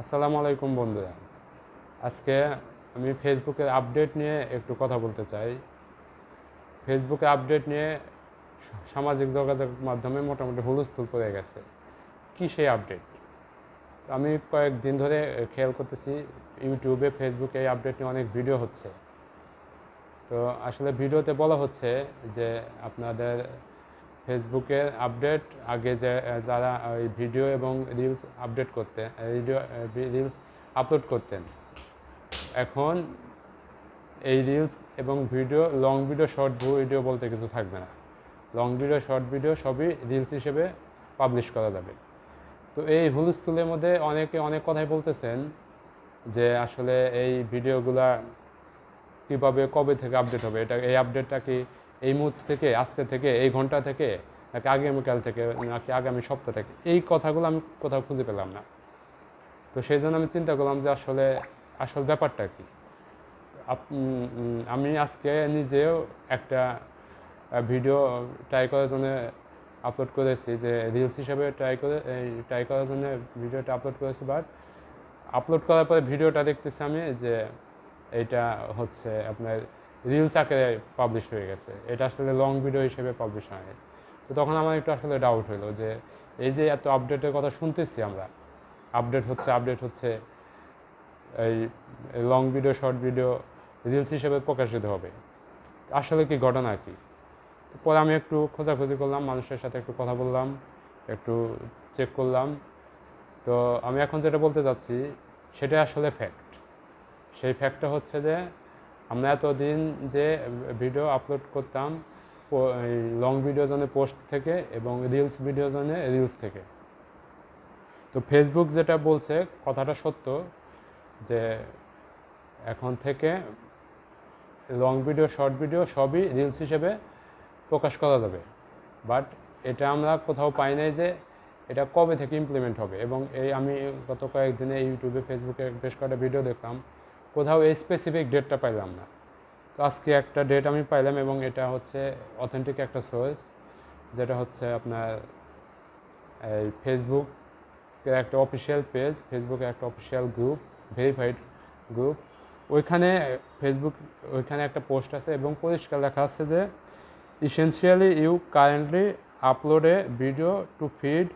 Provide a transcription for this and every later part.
আসসালামু আলাইকুম বন্ধুরা। আজকে আমি ফেসবুকের আপডেট নিয়ে একটু কথা বলতে চাই। ফেসবুকে আপডেট নিয়ে সামাজিক যোগাযোগ মাধ্যমে মোটামুটি হুলস্থুল পড়ে গেছে। কী সেই আপডেট আমি কয়েকদিন ধরে খেয়াল করতেছি, ইউটিউবে ফেসবুকে এই আপডেট নিয়ে অনেক ভিডিও হচ্ছে। তো আসলে ভিডিওতে বলা হচ্ছে যে আপনাদের ফেসবুকের আপডেট আগে যারা ওই ভিডিও এবং রিলস আপডেট করতেন ভিডিও রিলস আপলোড করতেন। এখন এই রিলস এবং video long video short video বলতে কিছু থাকবে না। লং ভিডিও শর্ট ভিডিও সবই রিলস হিসেবে পাবলিশ করা যাবে। তো এই হুলস্থুলের মধ্যে অনেকে অনেক কথাই বলতেছেন যে, আসলে এই ভিডিওগুলা কীভাবে, কবে থেকে আপডেট হবে? এটা, এই আপডেটটা কি এই মুহূর্ত থেকে, আজকে থেকে, এই ঘণ্টা থেকে, নাকি আগামীকাল থেকে, নাকি আগামী সপ্তাহ থেকে, এই কথাগুলো আমি কোথাও খুঁজে পেলাম না। তো সেই জন্য আমি চিন্তা করলাম যে আসলে আসল ব্যাপারটা কি? আমি আজকে নিজেও একটা ভিডিও ট্রাই করার জন্য আপলোড করেছি যে রিলস হিসাবে ট্রাই করে, এই ট্রাই করার জন্য ভিডিওটা আপলোড করেছি বাট আপলোড করার পরে ভিডিওটা দেখতেছি আমি যে এইটা হচ্ছে আপনার রিলস আকারে পাবলিশ হয়ে গেছে। এটা আসলে লং ভিডিও হিসেবে পাবলিশ হয়নি তো তখন আমার একটু আসলে ডাউট হলো যে, এই যে এত আপডেটের কথা শুনতেছি আমরা আপডেট হচ্ছে আপডেট হচ্ছে, এই long video short video reels হিসেবে প্রকাশিত হবে। আসলে কি ঘটনা কি? পরে আমি একটু খোঁজাখুঁজি করলাম, মানুষের সাথে একটু কথা বললাম, একটু চেক করলাম। তো আমি এখন যেটা বলতে চাচ্ছি সেটা আসলে ফ্যাক্ট সেই ফ্যাক্টটা হচ্ছে যে আমরা এতদিন যে ভিডিও আপলোড করতাম লং ভিডিও জন্য পোস্ট থেকে এবং রিলস ভিডিও জন্য রিলস থেকে। তো ফেসবুক যেটা বলছে, কথাটা সত্য যে এখন থেকে লং ভিডিও শর্ট ভিডিও সবই রিলস হিসেবে প্রকাশ করা যাবে। বাট এটা আমরা কোথাও পাই নাই যে এটা কবে থেকে ইমপ্লিমেন্ট হবে। এবং এই আমি গত কয়েকদিনে ইউটিউবে ফেসবুকে বেশ কয়েকটা ভিডিও দেখলাম। কোথাও এই স্পেসিফিক ডেটটা পাইলাম না। তো আজকে একটা ডেট আমি পাইলাম এবং এটা হচ্ছে অথেন্টিক একটা সোর্স যেটা হচ্ছে আপনার এই ফেসবুক একটা অফিসিয়াল পেজ ফেসবুকে একটা অফিসিয়াল গ্রুপ ভেরিফাইড গ্রুপ ওইখানে ফেসবুক ওইখানে একটা পোস্ট আছে এবং পরিষ্কার লেখা আছে যে essentially you currently upload video to feed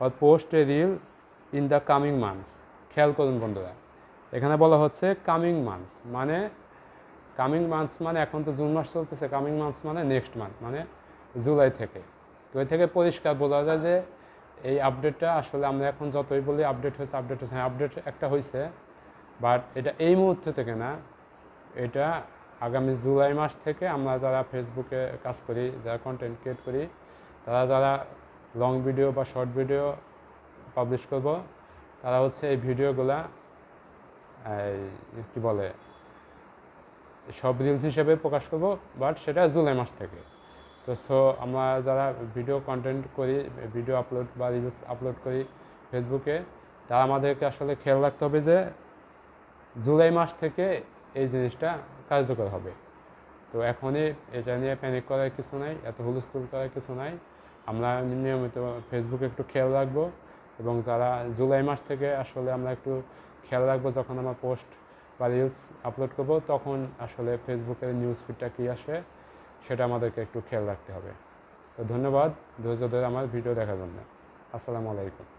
or post a reel in the coming months খেয়াল করুন বন্ধুরা। এখানে বলা হচ্ছে কামিং মান্থস মানে কামিং মান্থস মানে এখন তো জুন মাস চলতেছে কামিং মান্থস মানে নেক্সট মান্থ মানে জুলাই থেকে। তো এ থেকে পরিষ্কার বোঝা যায় যে এই আপডেটটা আসলে আমরা এখন যতই বলি আপডেট হয়েছে আপডেট হয়েছে। হ্যাঁ আপডেট একটা হয়েছে বাট এটা এই মুহূর্তে থেকে না, এটা আগামী জুলাই মাস থেকে আমরা যারা ফেসবুকে কাজ করি, যারা কন্টেন্ট ক্রিয়েট করি, তারা যারা লং ভিডিও বা শর্ট ভিডিও পাবলিশ করব, তারা হচ্ছে এই ভিডিওগুলা কী বলে, সব রিলস হিসেবে প্রকাশ করব বাট সেটা জুলাই মাস থেকে। তো সো আমরা যারা ভিডিও কন্টেন্ট করি ভিডিও আপলোড বা রিলস আপলোড করি ফেসবুকে তারা আমাদেরকে আসলে খেয়াল রাখতে হবে যে জুলাই মাস থেকে এই জিনিসটা কার্যকর হবে। তো এখনই এটা নিয়ে প্যানিক করার কিছু নাই, এত হুলস্থুল করার কিছু নাই। আমরা নিয়মিত ফেসবুকে একটু খেয়াল রাখব এবং যারা জুলাই মাস থেকে আসলে আমরা একটু খেয়াল রাখব যখন আমার পোস্ট বা রিলস আপলোড করব, তখন আসলে ফেসবুকের নিউজ ফিডটা কী আসে, সেটা আমাদেরকে একটু খেয়াল রাখতে হবে। তো ধন্যবাদ, ধৈর্য ধরে আমার ভিডিও দেখার জন্য। আসসালামু আলাইকুম।